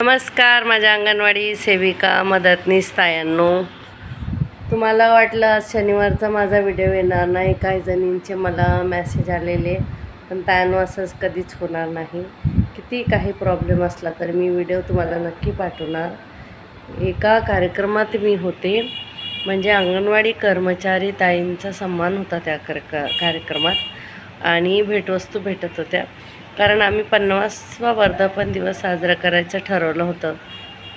नमस्कार माझ्या अंगणवाडी सेविका मदतनीस तायांनो. तुम्हाला वाटलं आज शनिवारचा माझा व्हिडिओ येणार नाही काही जणींचे मला मॅसेज आलेले पण तायांनो असंच कधीच होणार नाही. किती काही प्रॉब्लेम असला तर मी व्हिडिओ तुम्हाला नक्की पाठवणार. एका कार्यक्रमात मी होते. म्हणजे अंगणवाडी कर्मचारी ताईंचा सन्मान होता त्या कर कार्यक्रमात. आणि भेटवस्तू भेटत होत्या. कारण आम्ही पन्नासवा वर्धापन दिवस साजरा करायचं ठरवलं होतं.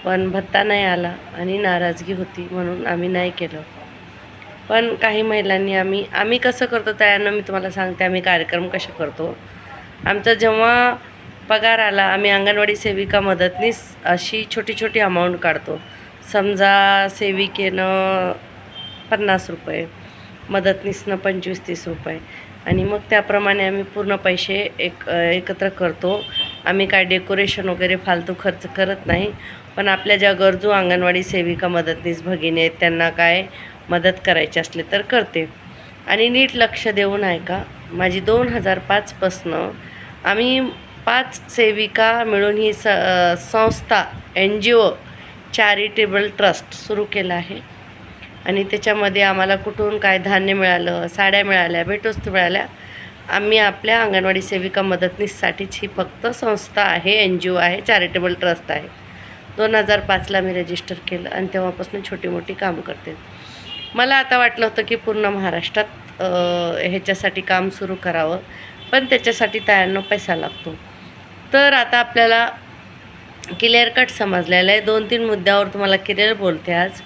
पण भत्ता नाही आला आणि नाराजगी होती म्हणून आम्ही नाही केलं. पण काही महिलांनी आम्ही आम्ही कसं करतो त्यानं मी तुम्हाला सांगते आम्ही कार्यक्रम कसे करतो. आमचा जेव्हा पगार आला आम्ही अंगणवाडी सेविका मदतनीस अशी छोटी छोटी अमाऊंट काढतो. समजा सेविकेनं पन्नास रुपये मदतनीसनं पंचवीस तीस रुपये. आणि मग त्याप्रमाणे आम्ही पूर्ण पैसे एक एकत्र करतो. आम्ही काय डेकोरेशन वगैरे फालतू खर्च करत नाही. पण आपल्या ज्या गरजू अंगणवाडी सेविका मदतनीस भगिनी आहेत त्यांना काय मदत करायची असली तर करते. आणि नीट लक्ष देऊन ऐका माझी दोन हजार पाचपासनं आम्ही पाच सेविका मिळून ही स संस्था N G O charitable trust सुरू केला आहे. आणि त्याच्यामध्ये आम्हाला कुठून काय धान्य मिळालं साड्या मिळाल्या भेटवस्तू मिळाल्या. आम्ही आपल्या अंगणवाडी सेविका मदतनीससाठीच ही फक्त संस्था आहे एन जी ओ आहे चॅरिटेबल ट्रस्ट आहे. दोन हजार पाचला मी रजिस्टर केलं आणि तेव्हापासून छोटी मोठी काम करते. मला आता वाटलं होतं की पूर्ण महाराष्ट्रात ह्याच्यासाठी काम सुरू करावं पण त्याच्यासाठी तयारनं पैसा लागतो. तर आता आपल्याला क्लिअर कट समजलेलं आहे. दोन तीन मुद्द्यावर तुम्हाला क्लिअर बोलते आज.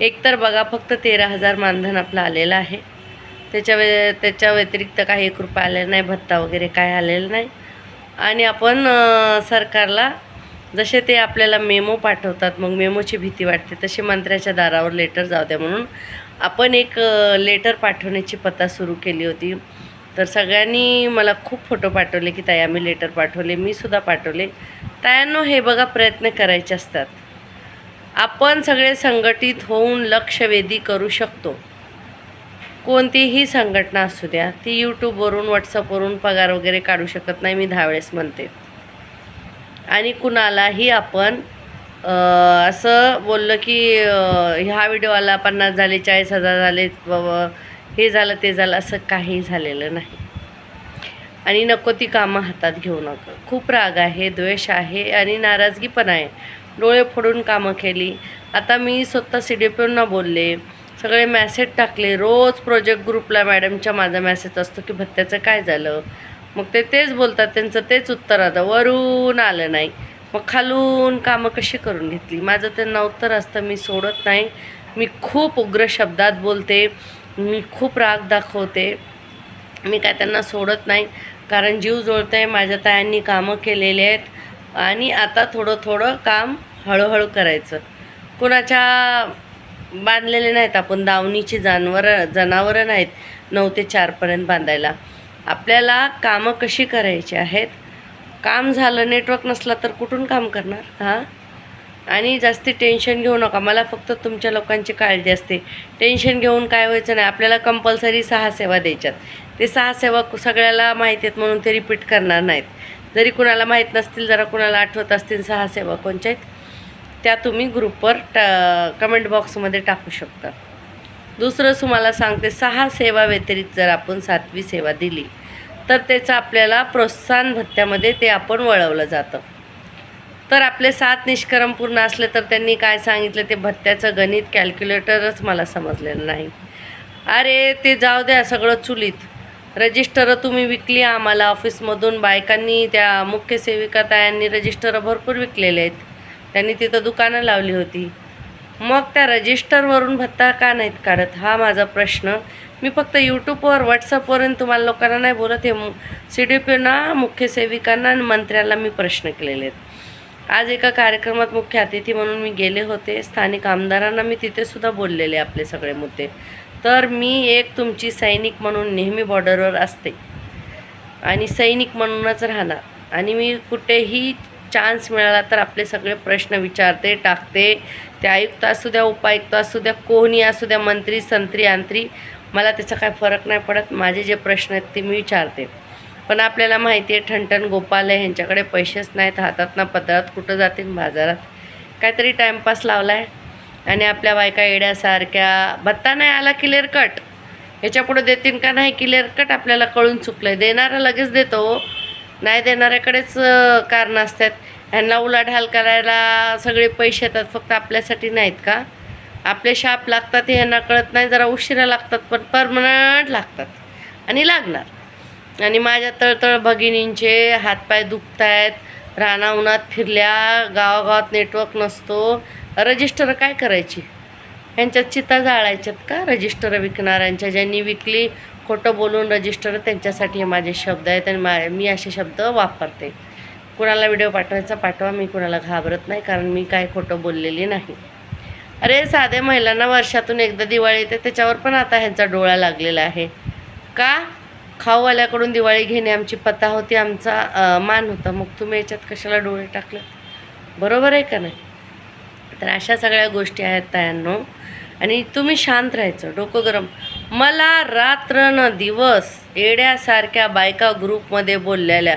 एक तर बघा फक्त तेरा हजार मानधन आपलं आलेलं आहे. त्याच्या वे त्याच्या व्यतिरिक्त काही एक रुपये आलेला नाही भत्ता वगैरे काय आलेलं नाही. आणि आपण सरकारला जसे ते आपल्याला मेमो पाठवतात मग मेमोची भीती वाटते तसे मंत्र्याच्या दारावर लेटर जाऊ द्या म्हणून आपण एक लेटर पाठवण्याची पत्ता सुरू केली होती. तर सगळ्यांनी मला खूप फोटो पाठवले की ताई आम्ही लेटर पाठवले मी सुद्धा पाठवले. तायांनो हे बघा प्रयत्न करायचे असतात. आपण सगळे संघटित होऊन लक्षवेधी करू शकतो. कोणतीही संघटना असू द्या ती यूट्यूबवरून व्हॉट्सअपवरून पगार वगैरे काढू शकत नाही मी दहा वेळेस म्हणते. आणि कुणालाही आपण असं बोललं की ह्या व्हिडिओला पन्नास झाले चाळीस हजार झाले बाबा हे झालं ते झालं असं काही झालेलं नाही. आणि नको ती कामं हातात घेऊ नका. खूप राग आहे द्वेष आहे आणि नाराजगी पण आहे. डोळे फोडून कामं केली. आता मी स्वतः सी डी पीना बोलले. सगळे मॅसेज टाकले. रोज प्रोजेक्ट ग्रुपला मॅडमच्या माझा मॅसेज असतो की भत्त्याचं काय झालं? मग ते तेच बोलतात. त्यांचं तेच उत्तर आता वरून आलं नाही. मग खालून कामं कशी करून घेतली? माझं त्यांना उत्तर असतं मी सोडत नाही. मी खूप उग्र शब्दात बोलते. मी खूप राग दाखवते. मी काय त्यांना सोडत नाही. कारण जीव जोडतं आहे माझ्या तायांनी कामं केलेले आहेत आणि आता थोडं थोडं काम हळूहळू करायचं. कुणाच्या बांधलेले नाहीत आपण दावणीची जानवरं जनावरं नाहीत नऊ ते चारपर्यंत बांधायला. आपल्याला कामं कशी करायची आहेत? काम झालं नेटवर्क नसला तर कुठून काम करणार? हां? आणि जास्ती टेन्शन घेऊ नका. मला फक्त तुमच्या लोकांची काळजी असते. टेन्शन घेऊन काय व्हायचं नाही. आपल्याला कंपल्सरी सहा सेवा द्यायच्यात. ते सहा सेवा सगळ्याला माहिती आहेत म्हणून ते रिपीट करणार नाहीत. जरी कुणाला माहीत नसतील जरा कुणाला आठवत असतील सहा सेवा कोणच्या आहेत त्या तुम्ही ग्रुपवर टा कमेंट बॉक्समध्ये टाकू शकता. दुसरं तुम्हाला सांगते सहा सेवा व्यतिरिक्त जर आपण सातवी सेवा दिली तर त्याचं आपल्याला प्रोत्साहन भत्त्यामध्ये ते आपण वळवलं जातं. तर आपले सात निष्कर्म पूर्ण असले तर त्यांनी काय सांगितलं ते भत्त्याचं गणित कॅल्क्युलेटरच मला समजलेलं नाही. अरे ते जाऊ द्या सगळं चुलीत. रजिस्टरं तुम्ही विकली आम्हाला ऑफिसमधून बायकांनी त्या मुख्य सेविका तायांनी रजिस्टरं भरपूर विकलेले आहेत. त्यांनी तिथं दुकानं लावली होती. मग त्या रजिस्टरवरून भत्ता का नाहीत काढत? हा माझा प्रश्न. मी फक्त यूट्यूबवर व्हॉट्सअपवरून तुम्हाला लोकांना नाही बोलत हे सी डी पीना मुख्य सेविकांना आणि मंत्र्यांना मी प्रश्न केलेले आहेत. आज एका कार्यक्रमात मुख्य अतिथी म्हणून मी गेले होते. स्थानिक आमदारांना मी तिथेसुद्धा बोललेले आपले सगळे मुद्दे. तर मी एक तुमची सैनिक म्हणून नेहमी बॉर्डरवर असते. आणि सैनिक म्हणूनच राहणार. आणि मी कुठेही चान्स मिळाला तर आपले सगळे प्रश्न विचारते टाकते. ते आयुक्त असू द्या उपायुक्त असू द्या कोणी असू द्या मंत्री संत्री आंत्री मला त्याचा काय फरक नाही पडत. माझे जे प्रश्न आहेत ते मी विचारते. पण आपल्याला माहिती आहे ठणठण गोपाल आहे ह्यांच्याकडे पैसेच नाहीत हातात ना पदरात कुठं जातील बाजारात. काहीतरी टाईमपास लावला आहे आणि आपल्या बायका येड्यासारख्या. भत्ता नाही आला क्लिअर कट ह्याच्या देतील का नाही क्लिअर कट आपल्याला कळून चुकलं आहे देणारा लगेच देतो हो. नाही देणाऱ्याकडेच कारण कारणं असतात. ह्यांना उलाढाल करायला सगळे पैसे येतात फक्त आपल्यासाठी नाहीत का? आपले शाप लागतात हे ह्यांना कळत नाही जरा उशिरा लागतात पण परमनंट लागतात. आणि लागणार. आणि माझ्या तळतळ भगिनींचे हातपाय दुखत आहेत राना उन्हात फिरल्या गावागावात नेटवर्क नसतो. रजिस्टर काय करायची? ह्यांच्यात चिता जाळायच्यात का? रजिस्टर विकणाऱ्यांच्या ज्यांनी विकली खोटं बोलून रजिस्टर त्यांच्यासाठी हे माझे शब्द आहेत आणि मा मी असे शब्द वापरते. कुणाला व्हिडिओ पाठवायचा पाठवा मी कुणाला घाबरत नाही कारण मी काय खोटं बोललेली नाही. अरे साध्या महिलांना वर्षातून एकदा दिवाळी येते त्याच्यावर पण आता ह्यांचा डोळा लागलेला आहे. का? खाऊवाल्याकडून दिवाळी घेणे आमची पता होती आमचा मान होता. मग तुम्ही याच्यात कशाला डोळे टाकलं? बरोबर आहे का नाही? तर अशा सगळ्या गोष्टी आहेत तायांनो. आणि तुम्ही शांत राहायचं डोकं गरम. मला रात्र न दिवस येड्यासारख्या बायका ग्रुपमध्ये बोललेल्या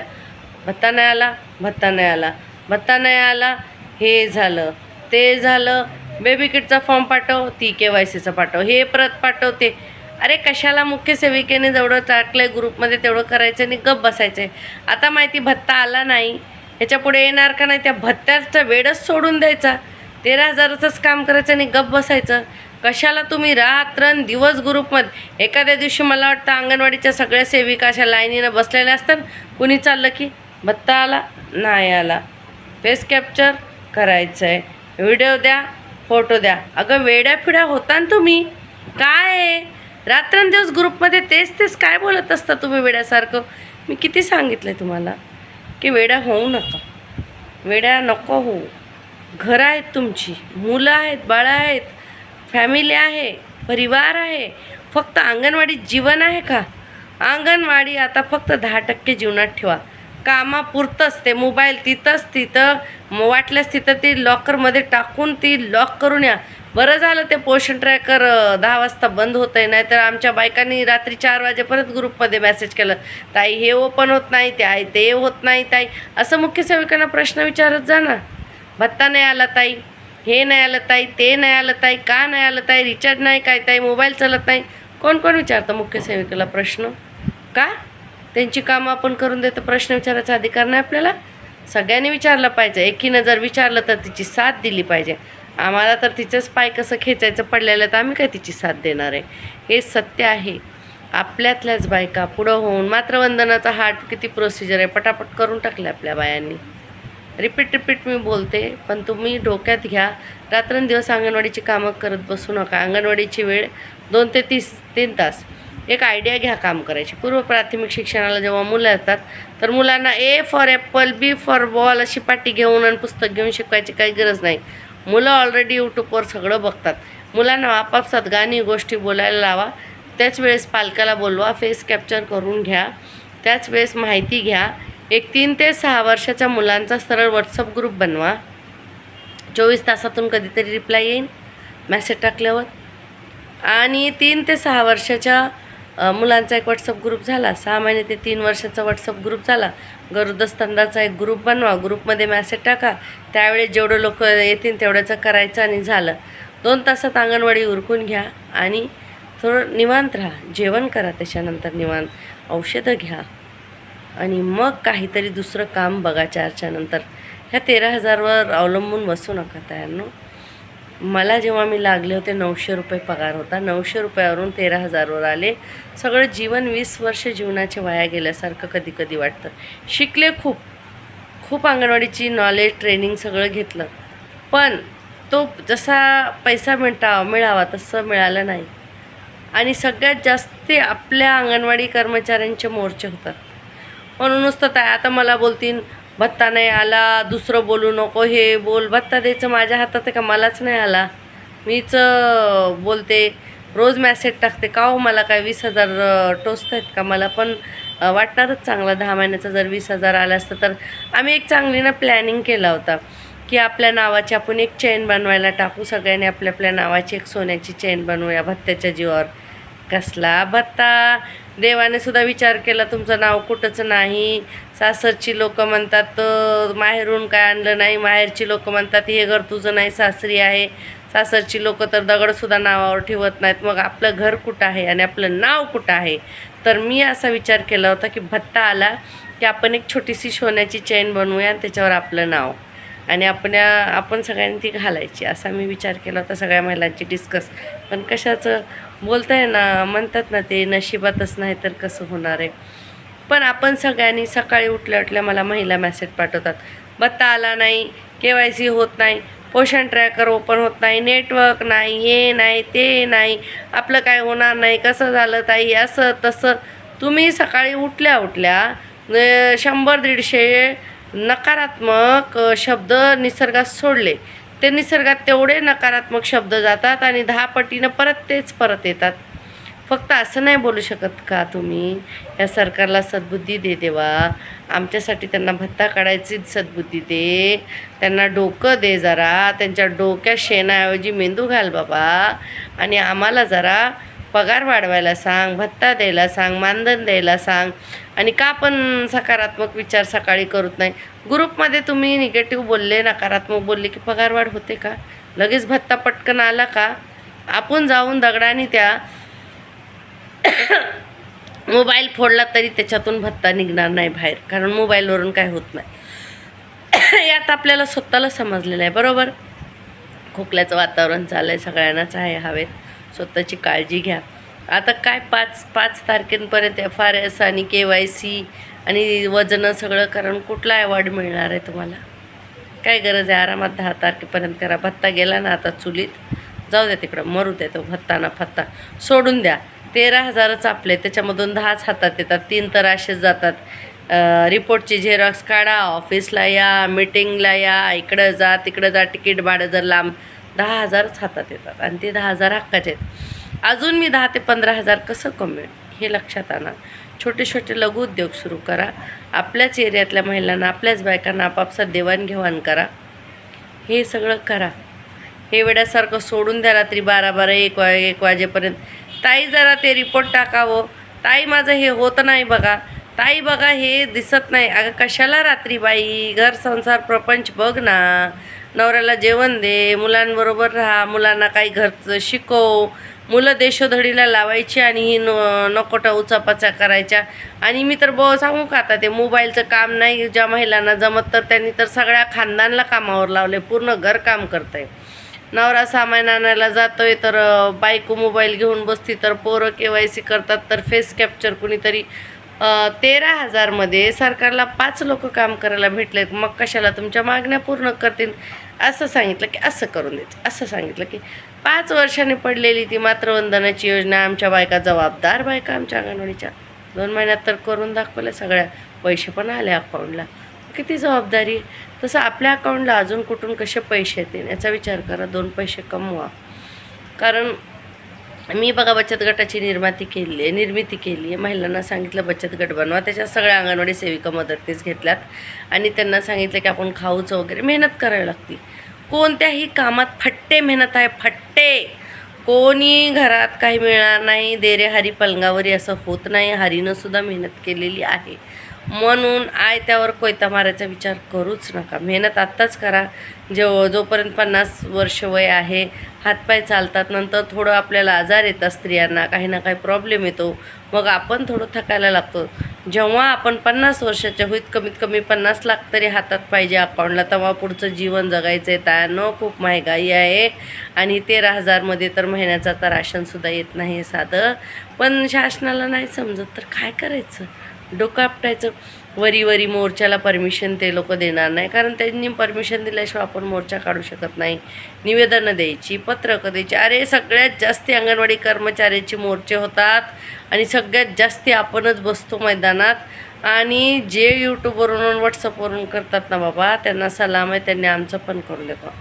भत्ता नाही आला भत्ता नाही आला भत्ता नाही आला हे झालं ते झालं बेबी किटचा फॉर्म पाठव ती के वाय सीचा पाठव हे परत पाठवते. अरे कशाला मुख्य सेविकेने जेवढं टाकलं ग्रुपमध्ये तेवढं करायचं आणि गप बसायचं आहे आता माहिती भत्ता आला नाही ह्याच्यापुढे येणार का नाही? त्या भत्त्याचा वेळच सोडून द्यायचा. तेरा हजाराचंच काम करायचं आणि गप बसायचं. कशाला तुम्ही रात्र दिवस ग्रुपमध्ये एखाद्या दिवशी मला वाटतं अंगणवाडीच्या सगळ्या सेविका अशा लाईनीनं बसलेल्या असतात. कुणी चाललं की भत्ता आला नाही आला. फेस कॅप्चर करायचं आहे व्हिडिओ द्या फोटो द्या. अगं वेड्या फिड्या होता ना तुम्ही. काय आहे? रात्रंदिवस ग्रुपमध्ये तेच तेच काय बोलत असता तुम्ही वेड्यासारखं? मी किती सांगितलं आहे तुम्हाला? की वेड्या होऊ नका. वेड्या नको होऊ. घरं आहेत तुमची मुलं आहेत बाळं आहेत फॅमिली आहे परिवार आहे फक्त अंगणवाडीत जीवन आहे का? अंगणवाडी आता फक्त दहा टक्के जीवनात ठेवा. कामापुरतंच ते मोबाईल तिथंच तिथं वाटल्यास तिथं ती लॉकरमध्ये टाकून ती लॉक करून या. बरं झालं ते पोषण ट्रॅकर दहा वाजता बंद होतं आहे नाहीतर आमच्या बायकांनी रात्री चार वाजेपर्यंत ग्रुपमध्ये मेसेज केलं ताई हे ओपन होत नाही ते आहे ते होत नाही ताई. असं मुख्य सेविकांना प्रश्न विचारत जा ना. भत्ता नाही आला ताई हे नाही आलं ताई ते नाही आलं ताई का नाही आलं ताई रिचार्ज नाही काय ताई मोबाईल चालत नाही. कोण कोण विचारतं मुख्य सेविकेला प्रश्न? का? त्यांची कामं आपण करून देतो प्रश्न विचारायचा अधिकार नाही आपल्याला? सगळ्यांनी विचारलं पाहिजे. एकीनं जर विचारलं तर तिची साथ दिली पाहिजे. आम्हाला तर तिचंच पाय कसं खेचायचं पडलेलं तर आम्ही काय तिची साथ देणार आहे? हे सत्य आहे. आपल्यातल्याच बायका पुढं होऊन मात्र वंदनाचा हार्ट किती प्रोसिजर आहे पटापट करून टाकलं आपल्या बायांनी. रिपीट रिपीट मी बोलते पण तुम्ही डोक्यात घ्या. रात्रंदिवस अंगणवाडीची कामं करत बसू नका. अंगणवाडीची वेळ दोन ते तीस तीन तास. एक आयडिया घ्या काम करायची. पूर्व प्राथमिक शिक्षणाला जेव्हा मुलं येतात तर मुलांना A for apple B for ball अशी पाटी घेऊन आणि पुस्तक घेऊन शिकवायची काही गरज नाही. मुलं ऑलरेडी यूट्यूबवर सगळं बघतात. मुलांना आपापसात गाणी गोष्टी बोलायला लावा. त्याच वेळेस पालकाला बोलवा. फेस कॅप्चर करून घ्या. त्याच वेळेस माहिती घ्या. एक तीन ते सहा वर्षाच्या मुलांचा सरळ व्हॉट्सअप ग्रुप बनवा. चोवीस तासातून कधीतरी रिप्लाय येईल मॅसेज टाकल्यावर. आणि तीन ते सहा वर्षाच्या मुलांचा एक व्हॉट्सअप ग्रुप झाला. सहा महिने ते तीन वर्षाचा व्हॉट्सअप ग्रुप झाला. गरुदस्तंदाचा एक ग्रुप बनवा. ग्रुपमध्ये मॅसेज टाका. त्यावेळेस जेवढं लोक येतील तेवढ्याचं करायचं आणि झालं. दोन तासात अंगणवाडी उरकून घ्या आणि थोडं निवांत राहा. जेवण करा त्याच्यानंतर निवांत. औषधं घ्या. आणि मग काहीतरी दुसरं काम बघा चारच्या नंतर. ह्या तेरा हजारवर अवलंबून बसू नका तयारनो मला जेव्हा मी लागले होते नऊशे रुपये पगार होता. नऊशे रुपयावरून तेरा हजारवर आले. सगळं जीवन वीस वर्ष जीवनाचे वाया गेल्यासारखं कधी कधी वाटतं. शिकले खूप. खूप अंगणवाडीची नॉलेज ट्रेनिंग सगळं घेतलं. पण तो जसा पैसा मिळता मिळावा तसं मिळालं नाही. आणि सगळ्यात जास्त आपल्या अंगणवाडी कर्मचाऱ्यांचे मोर्चे होतात. म्हणून नुसतं काय आता मला बोलतीन भत्ता नाही आला दुसरं बोलू नको हे बोल भत्ता द्यायचं माझ्या हातात आहे का? मलाच नाही आला. मीच बोलते रोज मॅसेज टाकते का हो मला काय वीस हजार टोचत आहेत का? मला पण वाटणारच चांगला दहा महिन्याचं जर वीस हजार आलं असतं तर. आम्ही एक चांगली ना प्लॅनिंग केला होता की आपल्या नावाची आपण एक चेन बनवायला टाकू सगळ्यांनी आपल्या आपल्या नावाची एक सोन्याची चेन बनवूया भत्त्याच्या जीवावर. कसला भत्ता? देवाने सुद्धा विचार केला तुमचं नाव कुठंच नाही. सासरची लोक म्हणतात माहेरून काय आणलं नाही. माहेरची लोक म्हणतात हे घर तुझं नाही सासरी आहे. सासरची लोक तर दगडसुद्धा नावावर ठेवत नाहीत. मग आपलं घर कुठं आहे आणि आपलं नाव कुठं आहे? तर मी असा विचार केला होता की भत्ता आला की आपण एक छोटीशी सोन्याची चेन बनवूया आणि त्याच्यावर आपलं नाव. आणि आपल्या आपण सगळ्यांनी ती घालायची. असा मी विचार केला होता सगळ्या महिलांची डिस्कस पण कशाचं? बोलताय ना म्हणतात ना ते नशिबातच नाही तर कसं होणार आहे? पण आपण सगळ्यांनी सकाळी उठल्या उठल्या मला महिला मेसेज पाठवतात. बत्ता आला नाही के वाय सी होत नाही पोषण ट्रॅकर ओपन होत नाही नेटवर्क नाही हे नाही ते नाही आपलं काय होणार नाही कसं झालं ताई असं तसं. तुम्ही सकाळी उठल्या उठल्या शंभर दीडशे नकारात्मक शब्द निसर्गात सोडले. ते निसर्गात तेवढे नकारात्मक शब्द जातात आणि दहा पटीनं परत तेच परत येतात. फक्त असं नाही बोलू शकत का तुम्ही? या सरकारला सद्बुद्धी दे देवा. आमच्यासाठी त्यांना भत्ता काढायची सद्बुद्धी दे. त्यांना डोकं दे जरा. त्यांच्या डोक्यात शेणाऐवजी मेंदू घाल बाबा. आणि आम्हाला जरा पगार वाढवायला सांग भत्ता द्यायला सांग मानधन द्यायला सांग. आणि का पण सकारात्मक विचार सकाळी करत नाही. ग्रुपमध्ये तुम्ही निगेटिव्ह बोलले नकारात्मक बोलले की पगार वाढ होते का? लगेच भत्ता पटकन आला का? आपण जाऊन दगडाने त्या मोबाईल फोडला तरी त्याच्यातून भत्ता निघणार नाही बाहेर कारण मोबाईलवरून काय होत नाही. यात आपल्याला स्वतःला समजलेलं आहे बरोबर? खोकल्याचं वातावरण चाललं आहे सगळ्यांनाच आहे हवेत. स्वतःची काळजी घ्या. आता काय पाच पाच तारखेपर्यंत एफ आर एस आणि के वाय सी आणि वजनं सगळं कारण कुठला अवॉर्ड मिळणार आहे तुम्हाला? काय गरज आहे? आरामात दहा तारखेपर्यंत करा. भत्ता गेला ना आता चुलीत. जाऊ द्या तिकडं. मरू द्या तो भत्ता ना फत्ता. सोडून द्या. तेरा हजारच आपले त्याच्यामधून दहाच हातात येतात. तीन तर असेच जातात. रिपोर्टची झेरॉक्स काढा. ऑफिसला या. मीटिंगला या. इकडं जा तिकडं जा. तिकीट भाडं जर लांब दहा हजारच हातात येतात आणि ते दहा हजार हक्काचे आहेत. अजून मी दहा ते पंधरा हजार कसं कमवेन हे लक्षात आणा. छोटे छोटे लघु उद्योग सुरू करा. आपल्याच एरियातल्या महिलांना आपल्याच बायकांना आपापसात देवाणघेवाण करा. हे सगळं करा. हे वेड्यासारखं सोडून द्या रात्री बारा बारा एक वा एक वाजेपर्यंत. ताई जरा ते रिपोर्ट टाकावं. ताई माझं हे होत नाही बघा. ताई बघा हे दिसत नाही. अगं कशाला रात्री बाई? घर संसार प्रपंच बघ ना. नवऱ्याला जेवण दे मुलांबरोबर राहा मुलांना काही घरचं शिकव. मुलं देशोधडीला लावायची आणि ही न नकोटा उचापाचा करायच्या. आणि मी तर ब सांगू का आता ते मोबाईलचं काम नाही ज्या महिलांना जमत तर त्यांनी तर सगळ्या खानदानला कामावर लावले पूर्ण घर काम करतंय. नवरा सामान आणायला जातोय तर बायको मोबाईल घेऊन बसती तर पोरं के वाय सी करतात तर फेस कॅप्चर कुणीतरी तेरा हजारमध्ये सरकारला पाच लोक काम करायला भेटले मग कशाला तुमच्या मागण्या पूर्ण करतील? असं सांगितलं की असं करून द्यायचं असं सांगितलं की पाच वर्षाने पडलेली ती मातृवंदनाची योजना आमच्या बायका जबाबदार बायका आमच्या अंगणवाडीच्या. दोन महिन्यात तर करून दाखवल्या सगळ्या. पैसे पण आले अकाउंटला किती जबाबदारी तसं आपल्या अकाउंटला अजून कुठून कसे पैसे येतील याचा विचार करा. दोन पैसे कमवा. कारण मी बघा बचत गटाची निर्माती केली आहे निर्मिती केली आहे. महिलांना सांगितलं बचत गट बनवा. त्याच्या सगळ्या अंगणवाडी सेविका मदतीस घेतल्यात. आणि त्यांना सांगितलं की आपण खाऊचं वगैरे मेहनत करावी लागते. कोणत्याही कामात फट्टे मेहनत आहे फट्टे! कोणी घरात काही मिळणार नाही देरे हरी पलंगावरी असं होत नाही. हरीनं सुद्धा मेहनत केलेली आहे. म्हणून आय त्यावर कोयता मारायचा विचार करूच नका. मेहनत आत्ताच करा. जेव जोपर्यंत पन्नास वर्ष वय आहे हातपाय चालतात नंतर थोडं आपल्याला आजार येतात स्त्रियांना काही ना काही प्रॉब्लेम येतो. मग आपण थोडं थकायला लागतो. जेव्हा आपण पन्नास वर्षाच्या होईत कमीत कमी पन्नास लाख तरी हातात पाहिजे अकाउंटला तेव्हा पुढचं जीवन जगायचं आहे. त्यानं खूप महागाई आहे. आणि तेरा हजारमध्ये तर महिन्याचा तर राशनसुद्धा येत नाही आहे साधं. पण शासनाला नाही समजत तर काय करायचं? डोकं आपटायचं. वरी वरी मोर्चाला परमिशन ते लोक देणार नाही. कारण त्यांनी परमिशन दिल्याशिवाय आपण मोर्चा काढू शकत नाही. निवेदनं द्यायची पत्रकं द्यायची. अरे सगळ्यात जास्त अंगणवाडी कर्मचाऱ्याचे मोर्चे होतात. आणि सगळ्यात जास्त आपणच बसतो मैदानात. आणि जे यूट्यूबवरून व्हॉट्सअपवरून करतात ना बाबा त्यांना सलाम आहे त्यांनी आमचं पण करून देतो.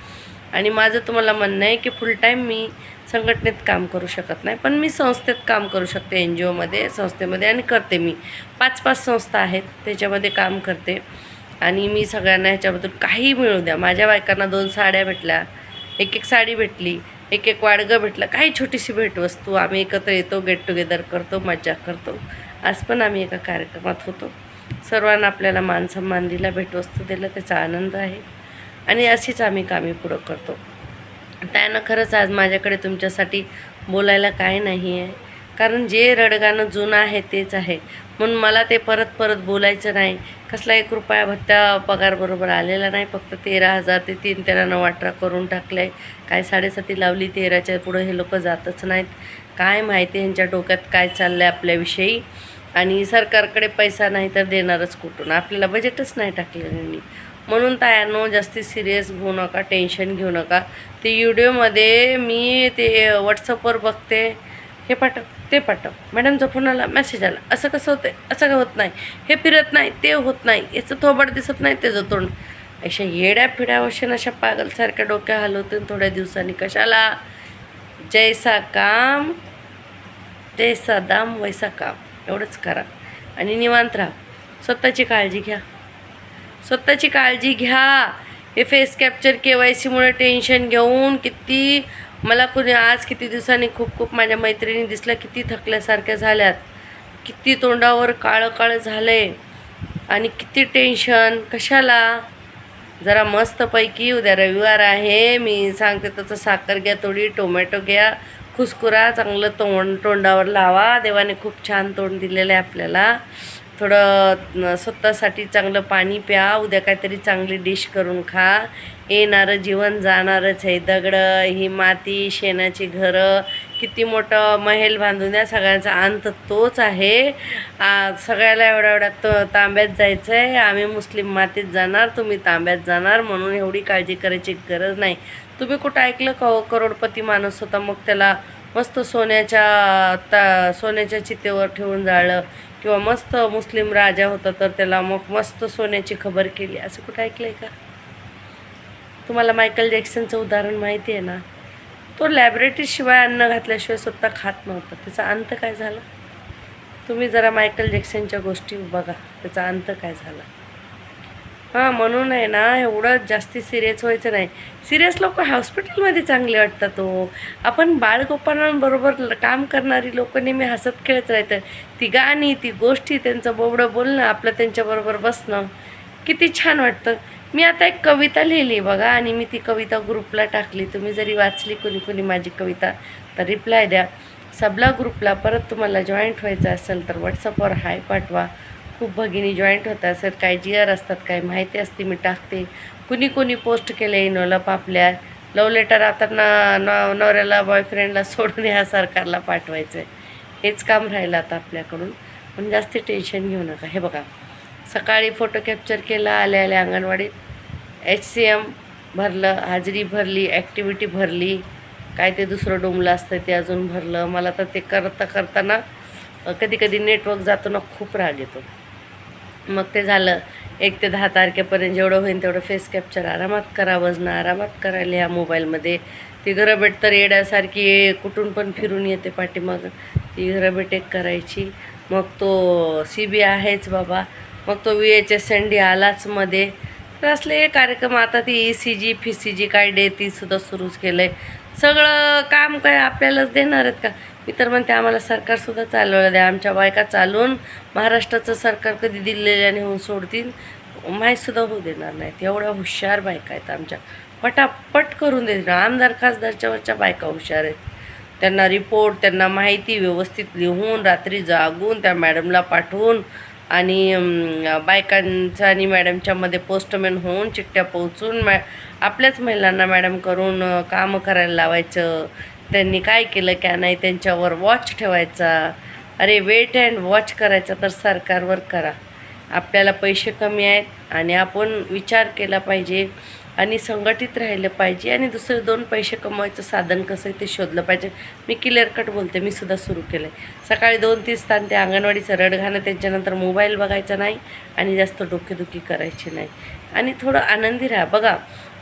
आणि माझं तुम्हाला म्हणणं आहे की फुल टाईम मी संघटनेत काम करू शकत नाही. पण मी संस्थेत काम करू शकते एन जी ओमध्ये संस्थेमध्ये आणि करते मी. पाच पाच संस्था आहेत त्याच्यामध्ये काम करते. आणि मी सगळ्यांना ह्याच्याबद्दल काही मिळू द्या. माझ्या बायकांना दोन साड्या भेटल्या एक एक साडी भेटली एक एक वाडगं भेटलं काही छोटीशी भेटवस्तू आम्ही एकत्र येतो गेट टुगेदर करतो मज्जा करतो. आज पण आम्ही एका कार्यक्रमात होतो. सर्वांना आपल्याला मानसन्मान दिला भेटवस्तू दिला त्याचा आनंद आहे. आणि अशीच आम्ही कामे पुढं करतो. त्यानं खरंच आज माझ्याकडे तुमच्यासाठी बोलायला काय नाही आहे कारण जे रडगाणं जुनं आहे तेच आहे. म्हणून मला ते परत परत बोलायचं नाही. कसला एक रुपया भत्ता पगार बरोबर आलेला नाही. फक्त तेरा हजार ते तीन तेरा नऊ करून टाकलं आहे काय साडेसाती लावली तेराच्या पुढं हे लोक जातच नाहीत. काय माहिती ह्यांच्या डोक्यात काय चाललं आहे आपल्याविषयी. आणि सरकारकडे पैसा नाही तर देणारच कुठून. आपल्याला बजेटच नाही टाकलेलं मी म्हणून तायांनो जास्ती सिरियस घेऊ नका टेन्शन घेऊ नका. ते व्हिडिओमध्ये मी ते व्हॉट्सअपवर बघते हे पाठव ते पाठव. मॅडमचा फोन आला मेसेज आला. असं कसं होतं असं काय होत नाही. हे फिरत नाही ते होत नाही. याचं थोबड दिसत नाही त्याचं तोंड. अशा येड्या फिड्या वशन अशा पागलसारख्या डोक्या हलवते थोड्या दिवसांनी कशाला? जैसा काम जैसा दाम वैसा काम एवढंच करा. आणि निवांत राहा. स्वतःची काळजी घ्या. स्वतःची काळजी घ्या. हे फेस कॅप्चर के वाय सीमुळे टेन्शन घेऊन किती मला कुणी आज किती दिवसांनी खूप खूप माझ्या मैत्रिणी दिसल्या किती थकल्यासारख्या झाल्यात. किती तोंडावर काळं काळं झालं आहे आणि किती टेन्शन कशाला? जरा मस्तपैकी उद्या रविवार आहे. मी सांगते तसं साखर घ्या थोडी टोमॅटो घ्या खुसकुरा चांगलं तोंड तोंडावर लावा. देवाने खूप छान तोंड दिलेलं आहे आपल्याला. थोडं स्वतःसाठी चांगलं पाणी प्या उद्या काहीतरी चांगली डिश करून खा. येणारं जीवन जाणारच आहे. दगडं ही माती शेणाची घरं किती मोठं महेल बांधून द्या. सगळ्यांचा अंत तोच आहे. सगळ्याला एवढ्या एवढ्या त तांब्यात जायचं आहे आम्ही मुस्लिम मातीत जाणार तुम्ही तांब्यात जाणार म्हणून एवढी काळजी करायची गरज नाही. तुम्ही कुठं ऐकलं का हो? करोडपती माणूस होता. मग त्याला मस्त सोन्याच्या ता सोन्याच्या चितेवर ठेवून जाळलं. किंवा मस्त मुस्लिम राजा होता तर त्याला मग मस्त सोन्याची खबर केली. असं कुठं ऐकलं आहे का? तुम्हाला मायकल जॅक्सनचं उदाहरण माहिती आहे ना? तो लॅबरेटरीशिवाय अन्न घातल्याशिवाय स्वतः खात नव्हता. त्याचा अंत काय झाला? तुम्ही जरा मायकल जॅक्सनच्या गोष्टी बघा. त्याचा अंत काय झाला? हां म्हणून आहे ना एवढं जास्ती सिरियस व्हायचं नाही. सिरियस लोक हॉस्पिटलमध्ये चांगले वाटतात तो आपण बाळगोपाळांबरोबर ल- काम करणारी लोक नेहमी हसत खेळत राहतात. ती गाणी ती गोष्टी त्यांचं बोबडं बोलणं आपलं त्यांच्याबरोबर बसणं. किती छान वाटतं. मी आता एक कविता लिहिली बघा आणि मी ती कविता ग्रुपला टाकली. तुम्ही जरी वाचली कोणी कोणी माझी कविता तर रिप्लाय द्या. सबला ग्रुपला परत तुम्हाला जॉईंट व्हायचं असेल तर व्हॉट्सअपवर हाय पाठवा. खूप भगिनी जॉईंट होतात सर. काय जी जिअर असतात काय माहिती असते मी टाकते. कुणी कुणी पोस्ट केले इनोलप आपल्या लव लेटर आता ना नव नवऱ्याला बॉयफ्रेंडला सोडून ह्या सरकारला पाठवायचं आहे हेच काम राहिलं आता आपल्याकडून. पण जास्ती टेन्शन घेऊ नका. हे बघा. सकाळी फोटो कॅप्चर केला आल्या आल्या अंगणवाडीत. एच सी एम भरलं हाजरी भरली ॲक्टिव्हिटी भरली. काय ते दुसरं डोंबलं असतं ते अजून भरलं. मला तर ते करता करताना कधी कधी नेटवर्क जातो ना खूप राग येतो. मग ते झालं. एक ते दहा तारखेपर्यंत जेवढं होईल तेवढं फेस कॅप्चर आरामात करा वजनं आरामात करायला ह्या मोबाईलमध्ये ती घरं तर येड्यासारखी कुठून पण फिरून येते पाठीमागं. ती घरबेट एक करायची. मग तो सी बी आहेच बाबा. मग तो V H S N D आलाच मध्ये. तर असले कार्यक्रम आता ती ई सी जी फी सी जी काय डे ती सुद्धा सुरूच केलं आहे सगळं काम काय आपल्यालाच देणार आहेत का? मी तर म्हणते आम्हाला सरकारसुद्धा चालवलं द्या. आमच्या बायका चालून महाराष्ट्राचं सरकार कधी दिल्लीला होऊन सोडतील माहीतसुद्धा होऊ देणार नाहीत. एवढ्या हुशार बायका आहेत आमच्या. पटापट करून देतील. आमदार खासदारच्या वरच्या बायका हुशार आहेत. त्यांना रिपोर्ट त्यांना माहिती व्यवस्थित लिहून रात्री जागून त्या मॅडमला पाठवून आणि बायकांचा बायकांचं आणि मॅडमच्यामध्ये पोस्टमॅन होऊन चिठ्ठ्या पोहोचून मॅ आपल्याच महिलांना मॅडम करून कामं करायला लावायचं. त्यांनी काय केलं का नाही त्यांच्यावर वॉच ठेवायचा. अरे वेट अँड वॉच करायचा तर सरकारवर करा. आपल्याला पैसे कमी आहेत आणि आपण विचार केला पाहिजे आणि संघटित राहिलं पाहिजे आणि दुसरे दोन पैसे कमवायचं साधन कसं आहे ते शोधलं पाहिजे. मी क्लिअर कट बोलते मी सुद्धा सुरू केलं आहे सकाळी दोन तीस स्थान ते अंगणवाडीचं रडघाणं त्यांच्यानंतर मोबाईल बघायचा नाही आणि जास्त डोकेदुखी करायची नाही. आणि थोडं आनंदी राहा. बघा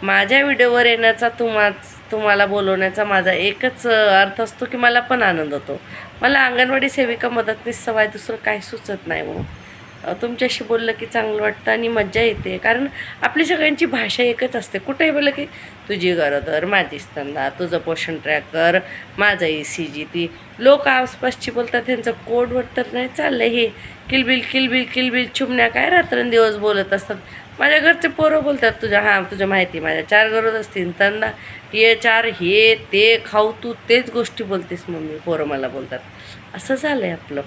माझ्या व्हिडिओवर येण्याचा तुम्हा तुम्हाला बोलवण्याचा माझा एकच अर्थ असतो की मला पण आनंद होतो. मला अंगणवाडी सेविका मदतनीस सवाय दुसरं काही सुचत नाही हो. मग तुमच्याशी बोललं की चांगलं वाटतं आणि मज्जा येते. कारण आपली सगळ्यांची भाषा एकच असते. कुठेही बोललं की तुझी गरोदर माझी स्तंदा तुझं पोषण ट्रॅकर माझं ई सी जी ती. लोक आसपासची बोलतात त्यांचं कोडवर तर नाही चाललं हे. किलबिल किलबिल किलबिल चुमण्या काय रात्रंदिवस बोलत असतात? माझ्या घरचे पोरं बोलतात तुझ्या हां तुझ्या माहिती माझ्या चार गरज असतील त्यांना ये चार हे ते खाऊ तू तेच गोष्टी बोलतेस मम्मी पोरं मला बोलतात. असं झालं आहे आपलं.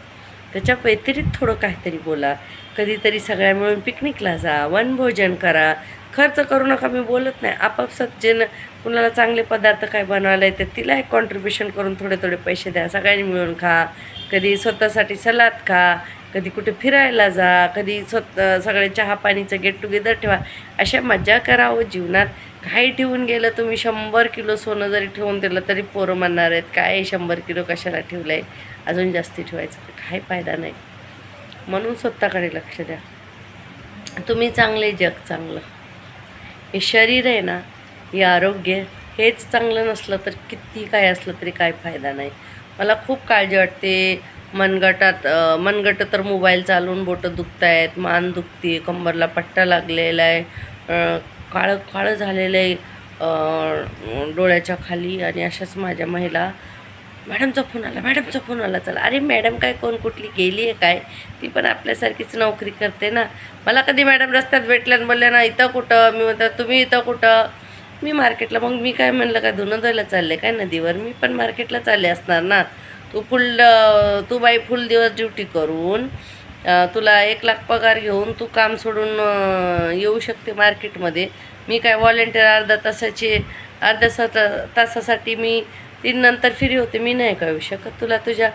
त्याच्या व्यतिरिक्त थोडं काहीतरी बोला. कधीतरी सगळ्या मिळून पिकनिकला जा वनभोजन करा. खर्च करू नका मी बोलत नाही. आपापसात जे न कुणाला चांगले पदार्थ काय बनवायला येते तिला एक कॉन्ट्रीब्युशन करून थोडे थोडे पैसे द्या. सगळ्यांनी मिळून खा. कधी स्वतःसाठी सलाद खा. कधी कुठे फिरायला जा कधी स्वत सगळे चहा पाणीचं गेट टुगेदर ठेवा. अशा मजा करावं जीवनात. काही ठेवून गेलं तुम्ही शंभर किलो सोनं जरी ठेवून दिलं तरी पोरं म्हणणार आहेत काय शंभर किलो कशाला ठेवलं आहे अजून जास्ती ठेवायचं तर काही फायदा नाही. म्हणून स्वतःकडे लक्ष द्या. तुम्ही चांगले जग चांगलं. हे शरीर आहे ना हे आरोग्य हेच चांगलं नसलं तर किती काय असलं तरी काय फायदा नाही. मला खूप काळजी वाटते. मनगटात मनगट तर मोबाईल चालवून बोटं दुखत आहेत मान दुखते कंबरला पट्टा लागलेला आहे काळं काळं झालेलं आहे डोळ्याच्या खाली आणि अशाच माझ्या महिला मॅडमचा फोन आला मॅडमचा फोन आला चला. अरे मॅडम काय कोण कुठली गेली आहे काय? ती पण आपल्यासारखीच नोकरी करते ना. मला कधी मॅडम रस्त्यात भेटल्या आणि बोलल्या ना इथं कुठं? मी म्हणतात तुम्ही इथं कुठं? मी मार्केटला मग मी काय म्हणलं काय धुणं धुवायला चालले? काय नदीवर? मी पण मार्केटला चालले असणार ना. तू फुल तू बाई फुल दिवस ड्युटी करून तुला एक लाख पगार घेऊन तू काम सोडून येऊ शकते मार्केटमध्ये. मी काय व्हॉलेंटिअर अर्धा तासाचे अर्ध्या सा तासासाठी मी तीन नंतर फ्री होते मी नाही करू शकत. तुला तुझ्या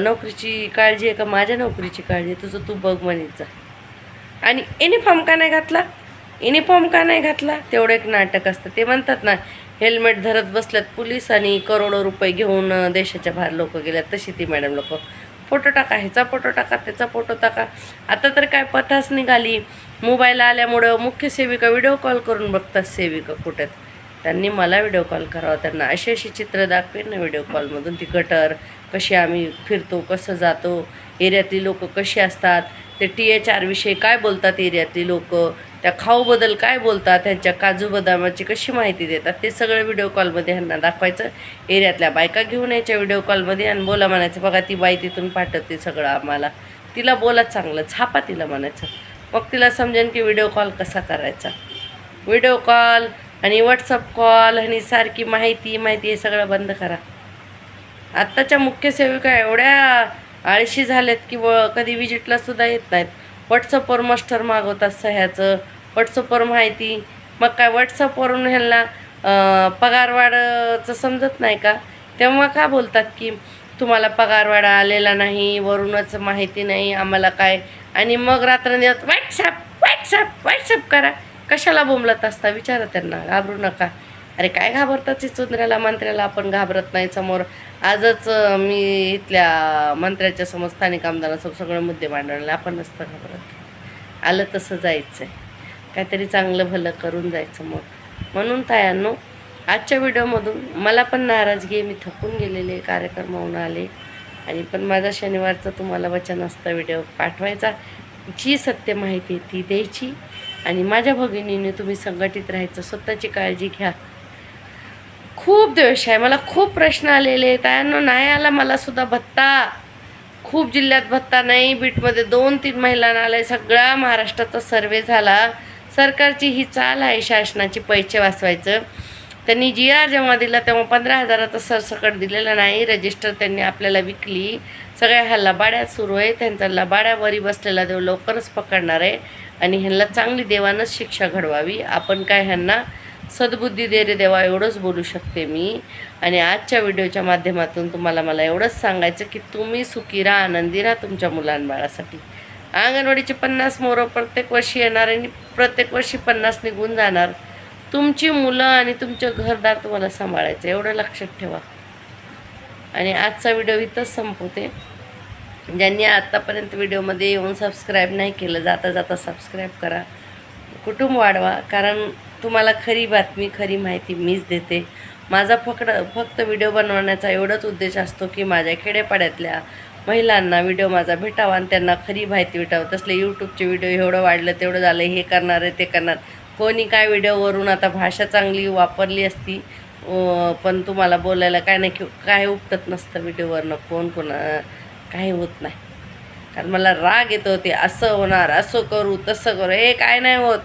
नोकरीची काळजी आहे का? माझ्या नोकरीची काळजी आहे. तुझं तू बघ म्हणत जा. आणि युनिफॉर्म का नाही घातला? युनिफॉर्म का नाही घातला? तेवढं एक नाटक असतं. ते म्हणतात ना हेल्मेट धरत बसल्यात पोलीस आणि करोडो रुपये घेऊन देशाच्या बाहेर लोक गेल्यात. तशी ती मॅडम लोक. फोटो टाका ह्याचा फोटो टाका त्याचा फोटो टाका. आता तर काय पथाच निघाली. मोबाईल आल्यामुळं मुख्य सेविका व्हिडिओ कॉल करून बघतात सेविका कुठे त्यांनी मला व्हिडिओ कॉल करावा त्यांना अशी अशी चित्र दाखवेन ना व्हिडिओ कॉलमधून. ती गटर कशी आम्ही फिरतो कसं जातो एरियातली लोक कशी असतात ते टी एच आरविषयी काय बोलतात एरियातली लोक त्या खाऊबद्दल काय बोलतात त्यांच्या काजू बदामाची कशी माहिती देतात ते सगळं व्हिडिओ कॉलमध्ये ह्यांना दाखवायचं. एरियातल्या बायका घेऊन यायच्या व्हिडिओ कॉलमध्ये आणि बोला म्हणायचं बघा ती बाई तिथून पाठवते सगळं आम्हाला. तिला बोला चांगलं छापा तिला म्हणायचं. मग तिला समजेन की व्हिडिओ कॉल कसा करायचा. व्हिडिओ कॉल आणि व्हॉट्सअप कॉल आणि सारखी माहिती माहिती हे सगळं बंद करा. आत्ताच्या मुख्य सेविका एवढ्या आळशी झाल्यात की व कधी विजिटला सुद्धा येत नाहीत. व्हॉट्सअपवर मास्टर मागवतात सह्याचं. व्हॉट्सअपवर माहिती. मग काय व्हॉट्सअपवरून ह्यांना पगारवाढचं समजत नाही का? तेव्हा का बोलतात की तुम्हाला पगारवाडा आलेला नाही वरूनच माहिती नाही आम्हाला काय? आणि मग रात्रंदिवस व्हॉट्सअप व्हॉट्सअप व्हॉट्सअप करा. कशाला बोंबलत असता? विचारा त्यांना घाबरू नका. अरे काय घाबरतात चिचुंद्र्याला मंत्र्याला? आपण घाबरत नाही समोर. आजच मी इथल्या मंत्र्याच्या समोर स्थानिक आमदारासमोर सगळे मुद्दे मांडवले आपण नसतं घाबरत आलं तसं जायचं आहे काहीतरी चांगलं भलं करून जायचं मग. म्हणून तायांनो आजच्या व्हिडिओमधून मला पण नाराजगी आहे मी थकून गेलेले कार्यक्रमाहून आले. आणि पण माझा शनिवारचं तुम्हाला वचन असतं व्हिडिओ पाठवायचा जी सत्य माहिती आहे ती द्यायची. आणि माझ्या भगिनीने तुम्ही संघटित राहायचं स्वतःची काळजी घ्या. खूप द्वेष आहे मला खूप प्रश्न आलेले तायांनो नाही आला मला सुद्धा भत्ता. खूप जिल्ह्यात भत्ता नाही बीटमध्ये दोन तीन महिलांना आलाय. सगळा महाराष्ट्राचा सर्वे झाला. सरकारची ही चाल आहे शासनाची पैसे वाचवायचं. त्यांनी जी आर जेव्हा दिला तेव्हा पंधरा हजाराचा सरसकट दिलेला नाही. रजिस्टर त्यांनी आपल्याला विकली. सगळ्या ह्या लबाड्या सुरू आहे. त्यांचा लबाड्यावरी बसलेला देव लवकरच पकडणार आहे. आणि ह्यांना चांगली देवानंच शिक्षा घडवावी. आपण काय ह्यांना सद्बुद्धी दे रे देवा एवढंच बोलू शकते मी. आणि आजच्या व्हिडिओच्या माध्यमातून तुम्हाला मला एवढंच सांगायचं की तुम्ही सुखी राहा आनंदी राहा तुमच्या मुलांबाळासाठी. अंगणवाडीचे पन्नास मोरं प्रत्येक वर्षी येणार आणि प्रत्येक वर्षी पन्नास निघून जाणार. तुमची मुलं आणि तुमचं घरदार तुम्हाला सांभाळायचं एवढं लक्षात ठेवा. आणि आजचा व्हिडिओ इथंच संपवते. ज्यांनी आत्तापर्यंत व्हिडिओमध्ये येऊन सबस्क्राईब नाही केलं जाता जाता सबस्क्राईब करा. कुटुंब वाढवा कारण तुम्हाला खरी बातमी खरी माहिती मीच देते. माझा फक्त फक्त व्हिडिओ बनवण्याचा एवढाच उद्देश असतो की माझ्या खेडेपाड्यातल्या महिलांना व्हिडिओ माझा भेटावा आणि त्यांना खरी माहिती भेटावं. तसले यूट्यूबचे व्हिडिओ एवढं वाढलं तेवढं झालं हे करणार आहे ते करणार. कोणी काय व्हिडिओवरून आता भाषा चांगली वापरली असती पण तुम्हाला बोलायला काय नाही की काय उपटत नसतं व्हिडिओवरनं कोण कोणा काही होत नाही. कारण मला राग येतो ते असं होणार असं करू तसं करू हे काय नाही होत.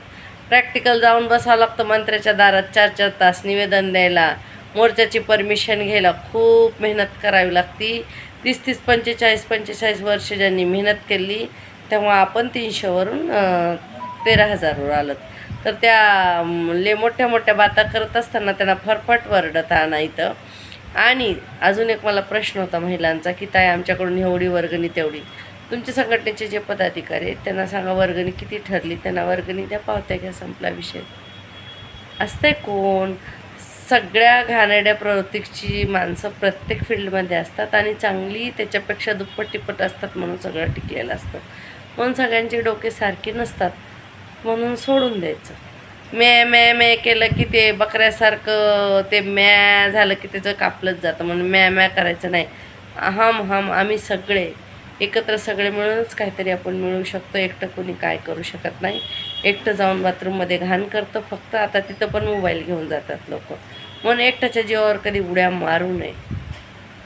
प्रॅक्टिकल जाऊन बसावं लागतं मंत्र्याच्या दारात चार चार तास निवेदन द्यायला. मोर्चाची परमिशन घ्यायला खूप मेहनत करावी लागती. तीस तीस पंचेचाळीस पंचेचाळीस वर्ष ज्यांनी मेहनत केली तेव्हा आपण तीनशेवरून तेरा हजारवर आलं तर त्या ले मोठ्या मोठ्या बाता करत असताना त्यांना फरफट वरडत आणा इथं. आणि अजून एक मला प्रश्न होता महिलांचा की ताई आमच्याकडून एवढी वर्गणी तेवढी. तुमच्या संघटनेचे जे पदाधिकारी आहेत त्यांना सांगा वर्गणी किती ठरली त्यांना वर्गणी द्या पावत्या घ्या संपला विषय. असते कोण? सगळ्या घाणेरड्या प्रवृत्तीची माणसं प्रत्येक फील्डमध्ये असतात आणि चांगली त्याच्यापेक्षा दुप्पट तिप्पट असतात म्हणून सगळं टिकलेलं असतं. म्हणून सगळ्यांचे डोके सारखे नसतात म्हणून सोडून द्यायचं. मॅ मॅ मॅ केलं की ते बकऱ्यासारखं ते मॅ झालं की त्याचं कापलंच जातं. म्हणून मॅ मॅ करायचं नाही. हम हम आम्ही सगळे एकत्र सगळे मिळूनच काहीतरी आपण मिळू शकतो. एकटं कोणी काय करू शकत नाही. एकटं जाऊन बाथरूममध्ये घाण करतं. फक्त आता तिथं पण मोबाईल घेऊन जातात लोक. म्हणून एकट्याच्या जीवावर कधी उड्या मारू नये.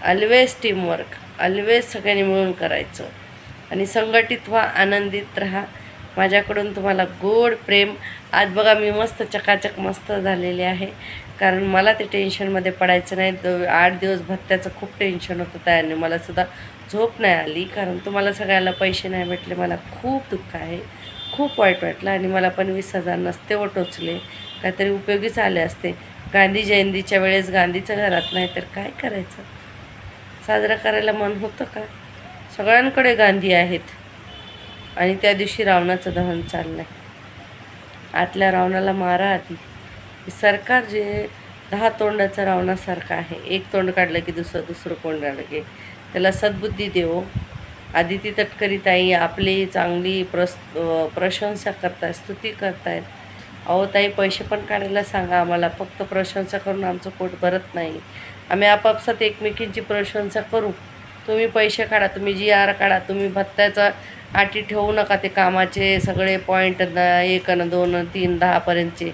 ऑलवेज टीमवर्क ऑलवेज सगळ्यांनी मिळून करायचं. आणि संघटित व्हा आनंदित राहा. माझ्याकडून तुम्हाला गोड प्रेम. आज बघा मी मस्त चकाचक मस्त झालेले आहे. कारण मला ते टेन्शनमध्ये पडायचं नाही. द- आठ दिवस भत्त्याचं खूप टेन्शन होतं त्याने. मला सुद्धा झोप नाही आली. कारण तुम्हाला सगळ्याला पैसे नाही भेटले. मला खूप दुःख आहे. खूप वाईट वाटलं. आणि मला पण वीस हजार नसते व टोचले. काहीतरी उपयोगीच आले असते. गांधी जयंतीच्या वेळेस गांधीचं घरात नाही तर काय करायचं? साजरा करायला मन होतं का? सगळ्यांकडे गांधी आहेत. आणि त्या दिवशी रावणाचं दहन चाललं आहे आतल्या रावणाला मारा आधी. सरकार जे दहा तोंडाचं रावणासारखं आहे. एक तोंड काढलं की दुसरं दुसरं कोंड काढलं की? त्याला सद्बुद्धी देवो. आदिती तटकरी ताई आपली चांगली प्रस प्रशंसा करतायत स्तुती करतायत. अहो ताई पैसे पण काढायला सांगा आम्हाला. फक्त प्रशंसा करून आमचं पोट भरत नाही. आम्ही आपापसात एकमेकींची प्रशंसा करू. तुम्ही पैसे काढा तुम्ही जी आर काढा तुम्ही भत्त्याचा आटी ठेवू नका ते कामाचे सगळे पॉईंट एक न दोन तीन दहापर्यंतचे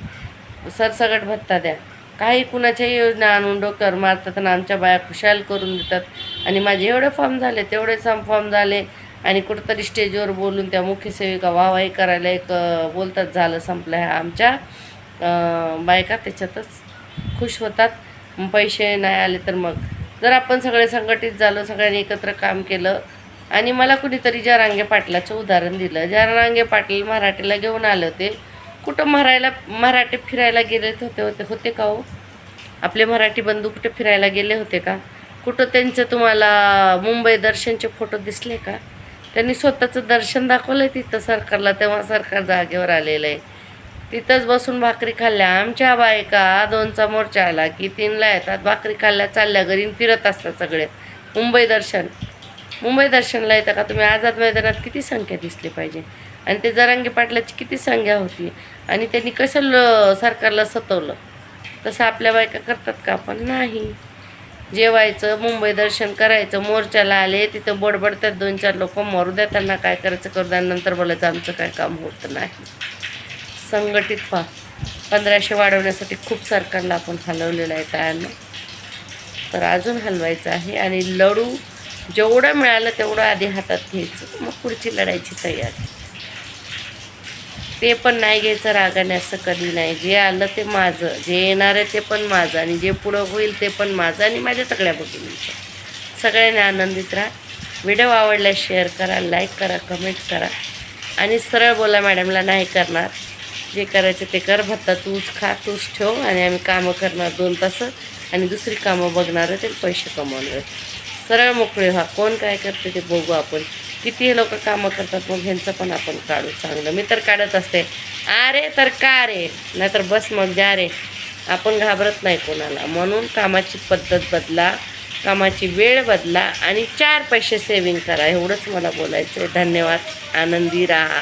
सरसगट भत्ता द्या. काही कुणाच्याही योजना आणून डोक्यावर मारतात आणि आमच्या बाया खुशाल करून देतात. आणि माझे एवढे फॉर्म झाले तेवढे सम फॉर्म झाले. आणि कुठंतरी स्टेजवर बोलून त्या मुख्य सेविका वाहवाही करायला एक बोलतात झालं संपलं आहे आमच्या. बायका त्याच्यातच खुश होतात. पैसे नाही आले तर मग. जर आपण सगळे संघटित झालो सगळ्यांनी एकत्र काम केलं आणि मला कुणीतरी जरांगे पाटलाचं उदाहरण दिलं. जरांगे पाटील मराठीला घेऊन आले होते. कुठं मरायला मराठी फिरायला गेले होते होते होते का हो? आपले मराठी बंधू कुठे फिरायला गेले होते का? कुठं त्यांचं तुम्हाला मुंबई दर्शनचे फोटो दिसले का? त्यांनी स्वतःचं दर्शन दाखवलं आहे तिथं सरकारला तेव्हा सरकार जागेवर आलेलं आहे तिथंच बसून भाकरी खाल्ल्या. आमच्या बायका दोनचा मोर्चा आला की तीनला येतात. भाकरी खाल्ल्या चालल्या घरी फिरत असतात सगळे. मुंबई दर्शन. मुंबई दर्शनला येतं का? तुम्ही आझाद मैदानात किती संख्या दिसली पाहिजे? आणि ते जरांगे पाटलाची किती संख्या होती? आणि त्यांनी कसं ल सरकारला सतवलं? तसं आपल्या बायका करतात का? आपण नाही. जेवायचं मुंबई दर्शन करायचं मोर्चाला आले तिथं बडबडतात दोन चार लोक मारू द्या त्यांना काय करायचं करू द्या. नंतर बोलायचं आमचं काय काम होत नाही. संघटित पा पंधराशे वाढवण्यासाठी खूप सरकारला आपण हलवलेलं आहे त्यानं तर अजून हलवायचं आहे आणि लढू जेवढं मिळालं तेवढं आधी हातात घ्यायचं. मग पुढची लढायची तयारी. ते पण नाही घ्यायचं रागाने असं कधी नाही. जे आलं ते माझं. जे येणार आहे ते पण माझं. आणि जे पुढं होईल ते पण माझं. आणि माझ्या सगळ्या भगिनींचं. सगळ्यांनी आनंदित राहा. व्हिडिओ आवडल्यास शेअर करा लाईक करा कमेंट करा. आणि सरळ बोला मॅडमला नाही करणार. जे करायचं ते कर. भत्ता तूच खा तूच ठेव. आणि आम्ही कामं करणार दोन तासं. आणि दुसरी कामं बघणार ते पैसे कमवणार. सरळ मोकळे व्हा. कोण काय करते ते बघू आपण. किती लोक कामं करतात मग ह्यांचं पण आपण काढू चांगलं. मी तर काढत असते. अरे तर का रे? नाहीतर बस मग जा रे. आपण घाबरत नाही कोणाला. म्हणून कामाची पद्धत बदला कामाची वेळ बदला आणि चार पैसे सेविंग करा. एवढंच मला बोलायचं आहे धन्यवाद. आनंदी राहा.